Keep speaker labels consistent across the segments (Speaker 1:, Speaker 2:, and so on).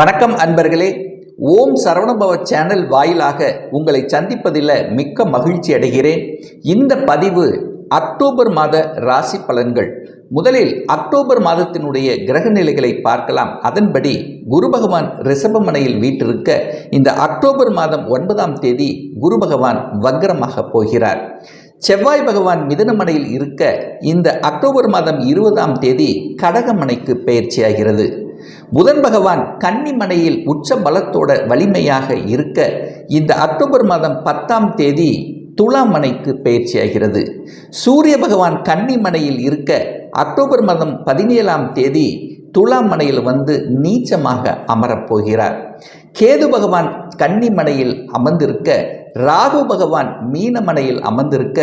Speaker 1: வணக்கம் அன்பர்களே. ஓம் சரவணபவ சேனல் வாயிலாக உங்களை சந்திப்பதில் மிக்க மகிழ்ச்சி அடைகிறேன். இந்த பதிவு அக்டோபர் மாத ராசி பலன்கள். முதலில் அக்டோபர் மாதத்தினுடைய கிரக நிலைகளை பார்க்கலாம். அதன்படி குரு பகவான் ரிஷபமனையில் வீட்டிருக்க இந்த அக்டோபர் மாதம் ஒன்பதாம் தேதி குரு பகவான் வக்ரமாக போகிறார். செவ்வாய் பகவான் மிதனமனையில் இருக்க இந்த அக்டோபர் மாதம் இருபதாம் தேதி கடகமனைக்கு பயிற்சியாகிறது. புதன் பகவான் கன்னிமனையில் உச்ச பலத்தோட வலிமையாக இருக்க இந்த அக்டோபர் மாதம் பத்தாம் தேதி துலாமனைக்கு பயிற்சியாகிறது சூரிய பகவான் கன்னிமனையில் இருக்க அக்டோபர் மாதம் பதினேழாம் தேதி துலாமனையில் வந்து நீச்சமாக அமரப்போகிறார் கேது பகவான் கன்னிமனையில் அமர்ந்திருக்க ராகு பகவான் மீனமனையில் அமர்ந்திருக்க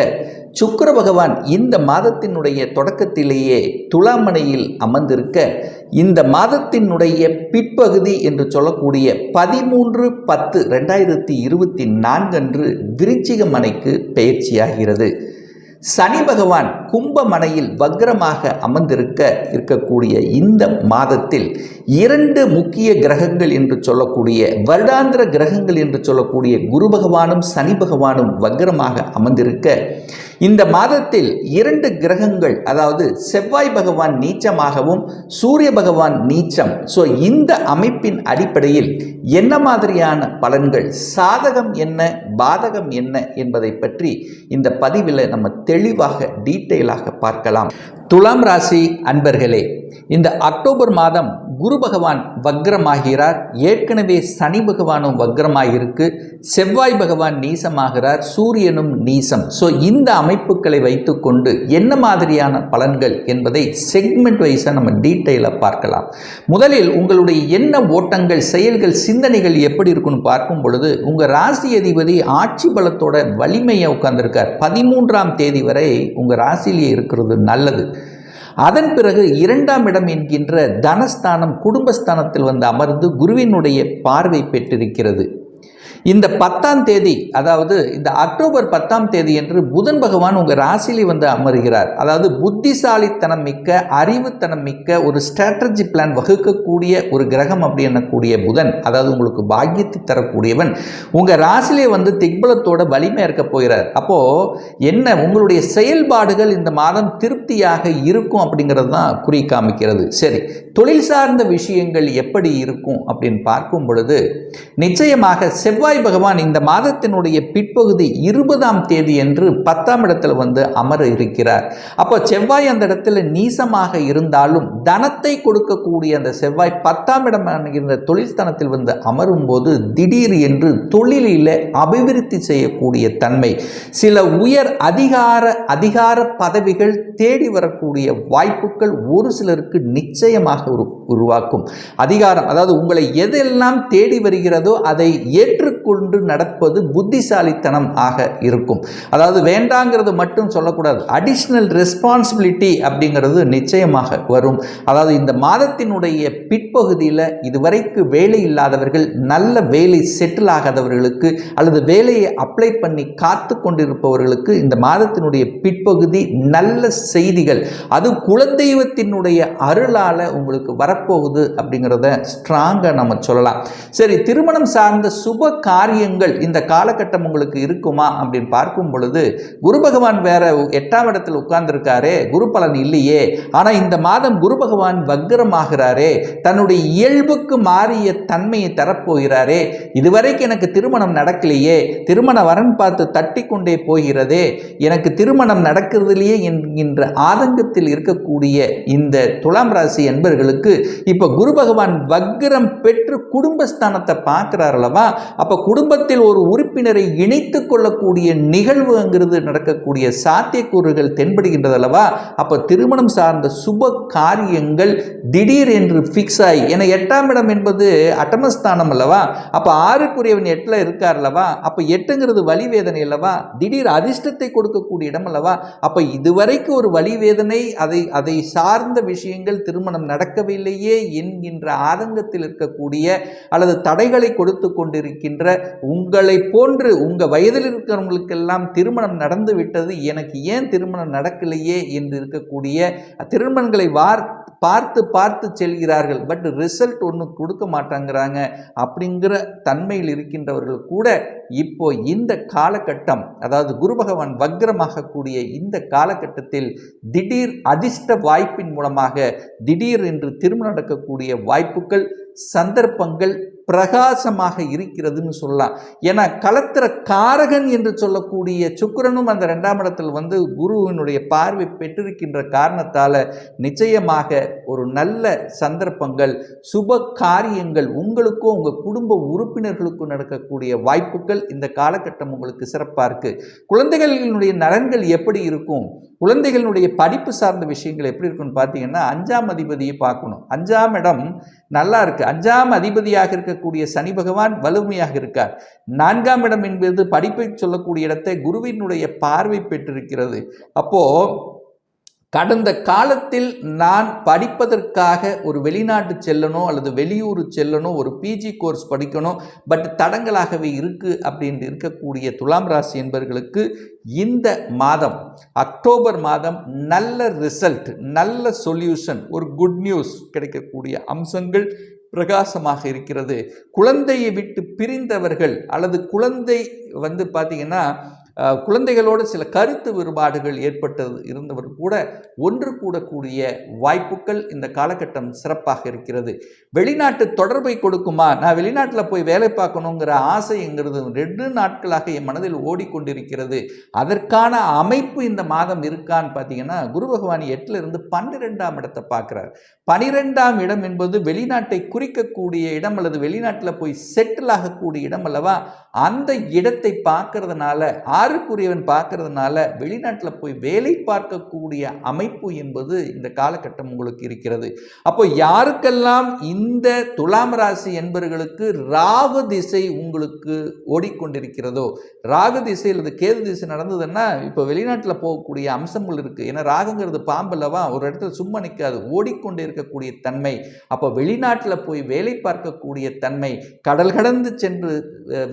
Speaker 1: சுக்கர பகவான் இந்த மாதத்தினுடைய தொடக்கத்திலேயே துலாமனையில் அமர்ந்திருக்க இந்த மாதத்தினுடைய பிற்பகுதி என்று சொல்லக்கூடிய பதிமூன்று பத்து ரெண்டாயிரத்தி இருபத்தி நான்கு அன்று விருச்சிக மனைக்கு பயிற்சியாகிறது. சனி பகவான் கும்பமனையில் வக்ரமாக அமர்ந்திருக்க இருக்கக்கூடிய இந்த மாதத்தில் இரண்டு முக்கிய கிரகங்கள் என்று சொல்லக்கூடிய வருடாந்திர கிரகங்கள் என்று சொல்லக்கூடிய குரு பகவானும் சனி பகவானும் வக்ரமாக அமர்ந்திருக்க இந்த மாதத்தில் இரண்டு கிரகங்கள் அதாவது செவ்வாய் பகவான் நீச்சமாகவும் சூரிய பகவான் நீச்சம். ஸோ இந்த அமைப்பின் அடிப்படையில் என்ன மாதிரியான பலன்கள் சாதகம் என்ன பாதகம் என்ன என்பதை பற்றி இந்த பதிவில் நம்ம தெளிவாக டீட்டெயிலாக பார்க்கலாம். துலாம் ராசி அன்பர்களே இந்த அக்டோபர் மாதம் குரு பகவான் வக்ரமாகிறார். ஏற்கனவே சனி பகவானும் வக்ரமாகிருக்கு செவ்வாய் பகவான் நீசமாகிறார். சூரியனும் நீசம். ஸோ இந்த அமைப்புகளை வைத்துக்கொண்டு என்ன மாதிரியான பலன்கள் என்பதை செக்மெண்ட் வைஸாக நம்ம டீட்டெயிலாக பார்க்கலாம். முதலில் உங்களுடைய என்ன ஓட்டங்கள் செயல்கள் சிந்தனைகள் எப்படி இருக்குன்னு பார்க்கும் பொழுது உங்கள் ராசி அதிபதி ஆட்சி பலத்தோட வலிமையை உட்கார்ந்துருக்கார். பதிமூன்றாம் தேதி வரை உங்கள் ராசியிலேயே இருக்கிறது நல்லது. அதன் பிறகு இரண்டாம் இடம் என்கின்ற தனஸ்தானம் குடும்பஸ்தானத்தில் வந்து அமர்ந்து குருவினுடைய பார்வை பெற்றிருக்கிறது. இந்த பத்தாம் தேதி அதாவது இந்த அக்டோபர் பத்தாம் தேதி என்று புதன் பகவான் உங்கள் ராசியிலே வந்து அமர்கிறார். அதாவது புத்திசாலித்தனம் மிக்க அறிவுத்தனம் மிக்க ஒரு ஸ்ட்ராட்டஜி பிளான் வகுக்கக்கூடிய ஒரு கிரகம் அப்படி என்னக்கூடிய புதன் அதாவது உங்களுக்கு பாக்கியத்தை தரக்கூடியவன். உங்கள் ராசியிலே வந்து திக்பலத்தோட வலிமை இருக்க போகிறார். அப்போது என்ன உங்களுடைய செயல்பாடுகள் இந்த மாதம் திருப்தியாக இருக்கும் அப்படிங்கிறது தான் குறி காமிக்கிறது. சரி தொழில் சார்ந்த விஷயங்கள் எப்படி இருக்கும் அப்படின்னு பார்க்கும் பொழுது நிச்சயமாக செவ்வாய் பகவான் இந்த மாதத்தினுடைய பிற்பகுதி இருபதாம் தேதி என்று பத்தாம் இடத்துல வந்து அமர இருக்கிறார். அப்போ செவ்வாய் அந்த இடத்துல நீசமாக இருந்தாலும் தனத்தை கொடுக்கக்கூடிய அந்த செவ்வாய் பத்தாம் இடம் என்கிற தொழில் வந்து அமரும் போது திடீர் என்று தொழிலில் அபிவிருத்தி செய்யக்கூடிய தன்மை சில உயர் அதிகார அதிகார பதவிகள் தேடி வரக்கூடிய வாய்ப்புகள் ஒரு சிலருக்கு நிச்சயமாக உருவாக்கும். அதிகாரம் அதாவது உங்களை எதெல்லாம் தேடி வருகிறதோ அதை ஏற்றுக்கொண்டு நடப்பது புத்திசாலித்தனம் ஆக இருக்கும். அதாவது வேண்டாங்கிறது மட்டும் சொல்லக்கூடாது. அடிஷ்னல் ரெஸ்பான்சிபிலிட்டி அப்படிங்கிறது நிச்சயமாக வரும். அதாவது இந்த மாதத்தினுடைய பிற்பகுதியில் இதுவரைக்கு வேலை இல்லாதவர்கள் நல்ல வேலை செட்டில் ஆகாதவர்களுக்கு அல்லது வேலையை அப்ளை பண்ணி காத்து கொண்டிருப்பவர்களுக்கு இந்த மாதத்தினுடைய பிற்பகுதி நல்ல செய்திகள். அது குலதெய்வத்தினுடைய அருளால் உங்களுக்கு வரப்போகுது அப்படிங்கிறத ஸ்ட்ராங்காக நம்ம சொல்லலாம். சரி திருமணம் சார்ந்த சுப காரியங்கள் இந்த காலகட்டம் உங்களுக்கு இருக்குமா அப்படின்னு பார்க்கும் பொழுது குரு பகவான் வேற எட்டாம் இடத்தில் உட்கார்ந்துருக்காரே குரு பலன் இல்லையே. ஆனால் இந்த மாதம் குரு பகவான் வக்ரமாகிறாரே தன்னுடைய இயல்புக்கு மாறிய தன்மையை தரப்போகிறாரே. இதுவரைக்கும் எனக்கு திருமணம் நடக்கலையே திருமண வரன் பார்த்து தட்டி கொண்டே போகிறதே எனக்கு திருமணம் நடக்கிறதுலையே என்கின்ற ஆதங்கத்தில் இருக்கக்கூடிய இந்த துலாம் ராசி என்பர்களுக்கு இப்போ குரு பகவான் வக்ரம் பெற்று குடும்பஸ்தானத்தை பார்க்குறாரல்லவா அப்போ குடும்பத்தில் ஒரு உறுப்பினரை இணைத்து கொள்ளக்கூடிய நிகழ்வுங்கிறது நடக்கக்கூடிய சாத்தியக்கூறுகள் தென்படுகின்றது அல்லவா அப்போ திருமணம் சார்ந்த சுப காரியங்கள் திடீர் என்று ஃபிக்ஸ் ஆகி ஏன்னா எட்டாம் இடம் என்பது அட்டமஸ்தானம் அல்லவா? அப்போ ஆறுக்குரியவன் எட்டில் இருக்கார் அல்லவா அப்போ எட்டுங்கிறது வலி வேதனை அல்லவா? திடீர் அதிர்ஷ்டத்தை கொடுக்கக்கூடிய இடம் அல்லவா? அப்போ இதுவரைக்கும் ஒரு வலி வேதனை அதை அதை சார்ந்த விஷயங்கள் திருமணம் நடக்கவில்லையே என்கின்ற ஆதங்கத்தில் இருக்கக்கூடிய அல்லது தடைகளை கொடுத்து கொண்டிருக்கின்ற உங்களை போன்று உங்கள் வயதில் இருக்கிறவங்களுக்கெல்லாம் திருமணம் நடந்து விட்டது எனக்கு ஏன் திருமணம் நடக்கலையே என்று இருக்கக்கூடிய திருமணங்களை வார் பார்த்து பார்த்து செல்கிறார்கள். பட் ரிசல்ட் ஒன்றும் கொடுக்க மாட்டாங்கிறாங்க. அப்படிங்கிற தன்மையில் இருக்கின்றவர்கள் கூட இப்போ இந்த காலகட்டம் அதாவது குரு பகவான் வக்ரமாகக்கூடிய இந்த காலகட்டத்தில் திடீர் அதிர்ஷ்ட வாய்ப்பின் மூலமாக திடீர் என்று திருமணம் நடக்கக்கூடிய வாய்ப்புகள் சந்தர்ப்பங்கள் பிரகாசமாக இருக்கிறதுன்னு சொல்லலாம். ஏன்னா கலத்திர காரகன் என்று சொல்லக்கூடிய சுக்கிரனும் அந்த ரெண்டாம் இடத்தில் வந்து குருவினுடைய பார்வை பெற்றிருக்கின்ற காரணத்தால் நிச்சயமாக ஒரு நல்ல சந்தர்ப்பங்கள் சுப காரியங்கள் உங்களுக்கும் உங்கள் குடும்ப உறுப்பினர்களுக்கும் நடக்கக்கூடிய வாய்ப்புகள் இந்த காலகட்டம் உங்களுக்கு சிறப்பாக இருக்குது குழந்தைகளினுடைய நலன்கள் எப்படி இருக்கும்? குழந்தைகளுடைய படிப்பு சார்ந்த விஷயங்கள் எப்படி இருக்குன்னு பார்த்தீங்கன்னா அஞ்சாம் அதிபதியை பார்க்கணும். அஞ்சாம் இடம் நல்லா இருக்குது அஞ்சாம் அதிபதியாக இருக்க இருக்கக்கூடிய சனி பகவான் வலிமையாக இருக்கார். நான்காம் இடம் என்பது படிப்பை சொல்லக்கூடிய இடத்தை குருவினுடைய பார்வை பெற்றிருக்கிறது. அப்போ கடந்த காலத்தில் நான் படிப்பதற்காக ஒரு வெளிநாட்டு செல்லணும் அல்லது வெளியூர் செல்லணும் ஒரு பிஜி கோர்ஸ் படிக்கணும் பட் தடங்களாகவே இருக்கு அப்படின்னு இருக்கக்கூடிய துலாம் ராசி என்பவர்களுக்கு இந்த மாதம் அக்டோபர் மாதம் நல்ல ரிசல்ட் நல்ல சொல்யூஷன் ஒரு குட் நியூஸ் கிடைக்கக்கூடிய அம்சங்கள் பிரகாசமாக இருக்கிறது. குழந்தையை விட்டு பிரிந்தவர்கள் அல்லது குழந்தை வந்து பார்த்திங்கன்னா குழந்தைகளோடு சில கருத்து வேறுபாடுகள் ஏற்பட்டது இருந்தவர் கூட ஒன்று கூடக்கூடிய வாய்ப்புகள் இந்த காலகட்டம் சிறப்பாக இருக்கிறது. வெளிநாட்டு தொடர்பை கொடுக்குமா? நான் வெளிநாட்டில் போய் வேலை பார்க்கணுங்கிற ஆசைங்கிறது ரெண்டு நாட்களாக என் மனதில் ஓடிக்கொண்டிருக்கிறது. அதற்கான அமைப்பு இந்த மாதம் இருக்கான்னு பார்த்தீங்கன்னா குரு பகவான் எட்டிலிருந்து பன்னிரெண்டாம் இடத்தை பார்க்குறார். பனிரெண்டாம் இடம் என்பது வெளிநாட்டை குறிக்கக்கூடிய இடம் அல்லது வெளிநாட்டில் போய் செட்டில் ஆகக்கூடிய இடம் அல்லவா? அந்த இடத்தை பார்க்கறதுனால யாருக்குரியவன் பார்க்கறதுனால வெளிநாட்டில் போய் வேலை பார்க்கக்கூடிய அமைப்பு என்பது இந்த காலகட்டம் உங்களுக்கு இருக்கிறது. அப்போ யாருக்கெல்லாம் இந்த துலாம் ராசி என்பவர்களுக்கு ராகு திசை உங்களுக்கு ஓடிக்கொண்டிருக்கிறதோ ராகு திசை அல்லது கேது திசை நடந்ததுன்னா இப்போ வெளிநாட்டில் போகக்கூடிய அம்சங்கள் இருக்குது ஏன்னா ராகுங்கிறது பாம்பல்லவா ஒரு இடத்துல சும்மா நிற்காது ஓடிக்கொண்டே இருக்கக்கூடிய தன்மை. அப்போ வெளிநாட்டில் போய் வேலை பார்க்கக்கூடிய தன்மை கடல் கடந்து சென்று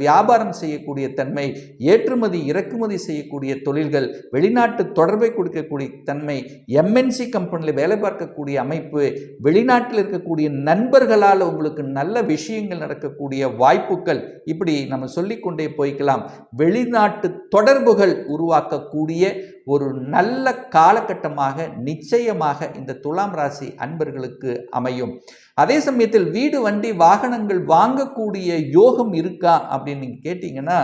Speaker 1: வியாபாரம் செய்யக்கூடிய தன்மை ஏற்றுமதி இறக்குமதி செய்யக்கூடிய தொழில்கள் வெளிநாட்டு தொடர்பை கொடுக்கக்கூடிய தன்மை எம்என்சி கம்பெனியில் வேலை பார்க்கக்கூடிய அமைப்பு வெளிநாட்டில் இருக்கக்கூடிய நண்பர்களால் உங்களுக்கு நல்ல விஷயங்கள் நடக்கக்கூடிய வாய்ப்புகள் இப்படி நம்ம சொல்லிக்கொண்டே போய்க்கலாம். வெளிநாட்டு தொடர்புகள் உருவாக்கக்கூடிய ஒரு நல்ல காலகட்டமாக நிச்சயமாக இந்த துலாம் ராசி அன்பர்களுக்கு அமையும். அதே சமயத்தில் வீடு வண்டி வாகனங்கள் வாங்கக்கூடிய யோகம் இருக்கா அப்படின்னு நீங்கள் கேட்டிங்கன்னா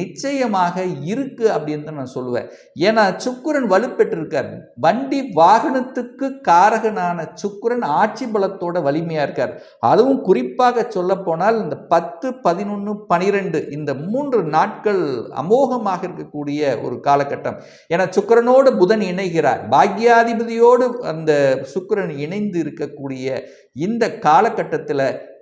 Speaker 1: நிச்சயமாக இருக்கு அப்படின்னு தான் நான் சொல்லுவேன். ஏன்னா சுக்குரன் வலுப்பெற்றிருக்கார். வண்டி வாகனத்துக்கு காரகனான சுக்குரன் ஆட்சி பலத்தோட வலிமையாக இருக்கார். அதுவும் குறிப்பாக சொல்லப்போனால் இந்த பத்து பதினொன்று பனிரெண்டு இந்த மூன்று நாட்கள் அமோகமாக இருக்கக்கூடிய ஒரு காலகட்டம். ஏன்னா சுக்கிரனோடு புதன் இணைகிறார். பாக்யாதிபதியோடு அந்த சுக்கரன் இணைந்து இருக்கக்கூடிய இந்த காலகட்டத்தில்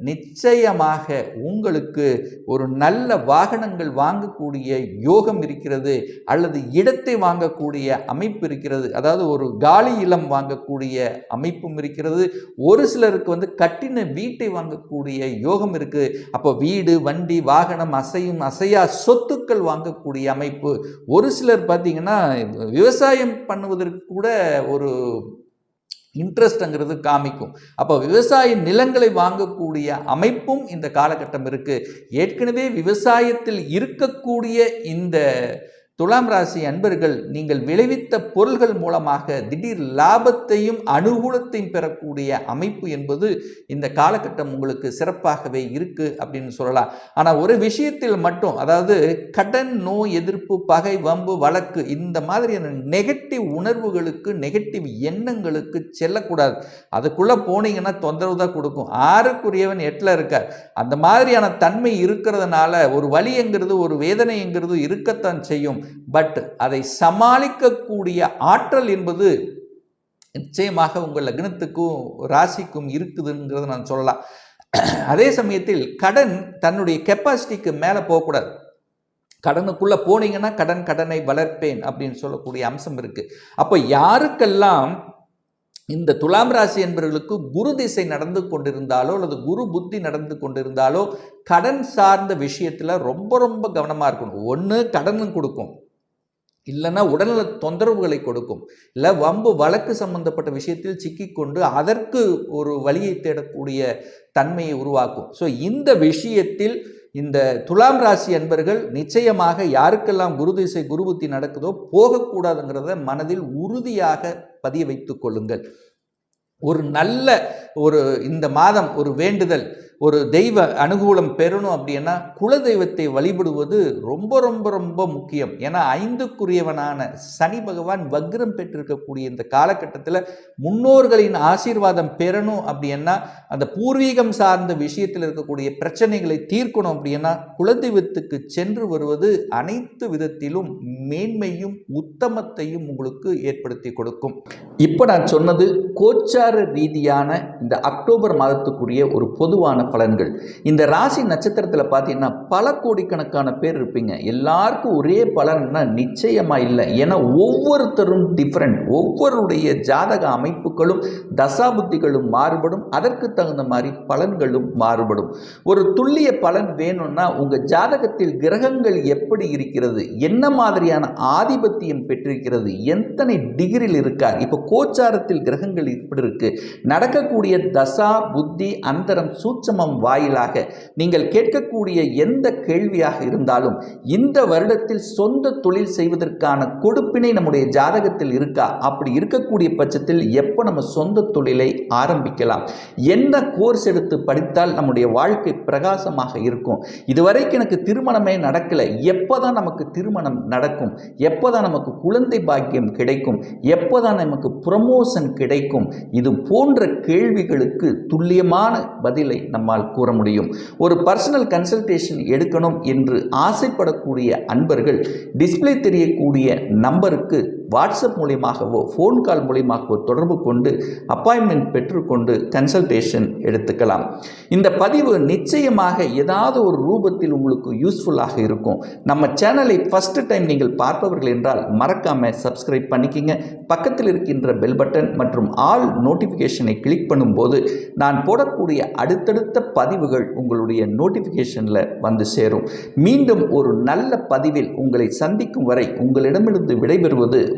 Speaker 1: நிச்சயமாக உங்களுக்கு ஒரு நல்ல வாகனங்கள் வாங்கக்கூடிய யோகம் இருக்கிறது அல்லது இடத்தை வாங்கக்கூடிய அமைப்பு இருக்கிறது அதாவது ஒரு காலி இலம் வாங்கக்கூடிய அமைப்பும் இருக்கிறது. ஒரு சிலருக்கு வந்து கட்டின வீட்டை வாங்கக்கூடிய யோகம் இருக்குது அப்போ வீடு வண்டி வாகனம் அசையும் அசையா சொத்துக்கள் வாங்கக்கூடிய அமைப்பு. ஒரு சிலர் பார்த்திங்கன்னா விவசாயம் பண்ணுவதற்கு கூட ஒரு இன்ட்ரெஸ்ட்ங்கிறது காமிக்கும். அப்போ விவசாய நிலங்களை வாங்கக்கூடிய அமைப்பும் இந்த காலகட்டம் இருக்குது ஏற்கனவே விவசாயத்தில் இருக்கக்கூடிய இந்த துலாம் ராசி அன்பர்கள் நீங்கள் விளைவித்த பொருள்கள் மூலமாக திடீர் லாபத்தையும் அனுகூலத்தையும் பெறக்கூடிய அமைப்பு என்பது இந்த காலகட்டம் உங்களுக்கு சிறப்பாகவே இருக்கு அப்படின்னு சொல்லலாம். ஆனால் ஒரு விஷயத்தில் மட்டும் அதாவது கடன் நோய் எதிர்ப்பு பகை வம்பு வழக்கு இந்த மாதிரியான நெகட்டிவ் உணர்வுகளுக்கு நெகட்டிவ் எண்ணங்களுக்கு செல்லக்கூடாது. அதுக்குள்ளே போனீங்கன்னா தொந்தரவு தான் கொடுக்கும். ஆறுக்குரியவன் எட்டில் இருக்கார். அந்த மாதிரியான தன்மை இருக்கிறதுனால ஒரு வலிங்கிறது ஒரு வேதனைங்கிறது இருக்கத்தான் செய்யும். பட் அதை சமாளிக்கக்கூடிய ஆற்றல் என்பது நிச்சயமாக உங்கள் லக்னத்துக்கும் ராசிக்கும் இருக்குதுங்கிறத நான் சொல்லலாம். அதே சமயத்தில் கடன் தன்னுடைய கெப்பாசிட்டிக்கு மேலே போகக்கூடாது. கடனுக்குள்ளே போனீங்கன்னா கடன் கடனை வளர்ப்பேன் அப்படின்னு சொல்லக்கூடிய அம்சம் இருக்குது அப்போ யாருக்கெல்லாம் இந்த துலாம் ராசி என்பவர்களுக்கு குரு திசை நடந்து கொண்டிருந்தாலோ அல்லது குரு புத்தி நடந்து கொண்டிருந்தாலோ கடன் சார்ந்த விஷயத்தில் ரொம்ப ரொம்ப கவனமாக இருக்கணும். ஒன்று கடனும் கொடுக்கும். இல்லைன்னா உடல்நல தொந்தரவுகளை கொடுக்கும். இல்லை வம்பு வழக்கு சம்பந்தப்பட்ட விஷயத்தில் சிக்கிக்கொண்டு அதற்கு ஒரு வழியை தேடக்கூடிய தன்மையை உருவாக்கும். ஸோ இந்த விஷயத்தில் இந்த துலாம் ராசி அன்பர்கள் நிச்சயமாக யாருக்கெல்லாம் குரு திசை குருபுத்தி நடக்குதோ போகக்கூடாதுங்கிறத மனதில் உறுதியாக பதிய வைத்துக் கொள்ளுங்கள். ஒரு நல்ல ஒரு இந்த மாதம் ஒரு வேண்டுதல் ஒரு தெய்வ அனுகூலம் பெறணும் அப்படின்னா குலதெய்வத்தை வழிபடுவது ரொம்ப ரொம்ப ரொம்ப முக்கியம். ஏன்னா ஐந்துக்குரியவனான சனி பகவான் வக்ரம் பெற்றிருக்கக்கூடிய இந்த காலகட்டத்தில் முன்னோர்களின் ஆசீர்வாதம் பெறணும் அப்படின்னா அந்த பூர்வீகம் சார்ந்த விஷயத்தில் இருக்கக்கூடிய பிரச்சனைகளை தீர்க்கணும் அப்படின்னா குலதெய்வத்துக்கு சென்று வருவது அனைத்து விதத்திலும் மேன்மையும் உத்தமத்தையும் உங்களுக்கு ஏற்படுத்தி கொடுக்கும். இப்போ நான் சொன்னது கோச்சார ரீதியான இந்த அக்டோபர் மாதத்துக்குரிய ஒரு பொதுவான பலன்கள். இந்த ராசி நட்சத்திரத்தில் பார்த்தீங்கன்னா பல கோடிக்கணக்கான பேர் இருப்பீங்க. எல்லாருக்கும் ஒரே பலன்னா நிச்சயமாக இல்லை. ஏன்னா ஒவ்வொருத்தரும் டிஃப்ரெண்ட் ஒவ்வொருடைய ஜாதக அமைப்புகளும் தசாபுத்திகளும் மாறுபடும். அதற்கு தகுந்த மாதிரி பலன்களும் மாறுபடும். ஒரு துல்லிய பலன் வேணும்னா உங்கள் ஜாதகத்தில் கிரகங்கள் எப்படி இருக்கிறது? என்ன மாதிரியான ஆதிபத்தியம் பெற்றிருக்கிறது? எத்தனை டிகிரியில் இருக்கார்? இப்போ கோச்சாரத்தில் கிரகங்கள் இப்படி இருக்கு. நடக்கக்கூடிய தசா புத்தி அந்தரம் சூட்சமம் வாயிலாக நீங்கள் கேட்கக்கூடிய எந்த கேள்வியாக இருந்தாலும் இந்த வருடத்தில் சொந்த தொழில் செய்வதற்கான கொடுப்பினை நம்முடைய ஜாதகத்தில் இருக்கா? அப்படி இருக்கக்கூடிய பட்சத்தில் எப்போ நம்ம சொந்த தொழிலை ஆரம்பிக்கலாம்? என்ன கோர்ஸ் எடுத்து படித்தால் நம்முடைய வாழ்க்கை பிரகாசமாக இருக்கும்? இதுவரைக்கும் எனக்கு திருமணமே நடக்கலை. எப்போ தான் நமக்கு திருமணம் நடக்கும்? எப்போ தான் நமக்கு குழந்தை பாக்கியம் கிடைக்கும்? எப்போ தான் நமக்கு ப்ரமோஷன் கிடைக்கும்? இது போன்ற கேள்விகளுக்கு துல்லியமான பதிலை நம்மால் கூற முடியும். ஒரு பர்சனல் கன்சல்டேஷன் எடுக்கணும் என்று ஆசைப்படக்கூடிய அன்பர்கள் டிஸ்பிளே தெரியக்கூடிய நம்பருக்கு வாட்ஸ்அப் மூலியமாகவோ ஃபோன் கால் மூலியமாகவோ தொடர்பு கொண்டு அப்பாயின்மெண்ட் பெற்றுக்கொண்டு கன்சல்டேஷன் எடுத்துக்கலாம். இந்த பதிவு நிச்சயமாக ஏதாவது ஒரு ரூபத்தில் உங்களுக்கு யூஸ்ஃபுல்லாக இருக்கும். நம்ம சேனலை ஃபஸ்ட்டு டைம் நீங்கள் பார்ப்பவர்கள் என்றால் மறக்காமல் சப்ஸ்கிரைப் பண்ணிக்கிங்க. பக்கத்தில் இருக்கின்ற பெல் பட்டன் மற்றும் ஆல் நோட்டிஃபிகேஷனை கிளிக் பண்ணும்போது நான் போடக்கூடிய அடுத்தடுத்த பதிவுகள் உங்களுடைய நோட்டிஃபிகேஷனில் வந்து சேரும். மீண்டும் ஒரு நல்ல பதிவில் உங்களை சந்திக்கும் வரை உங்களிடமிருந்து விடைபெறுவது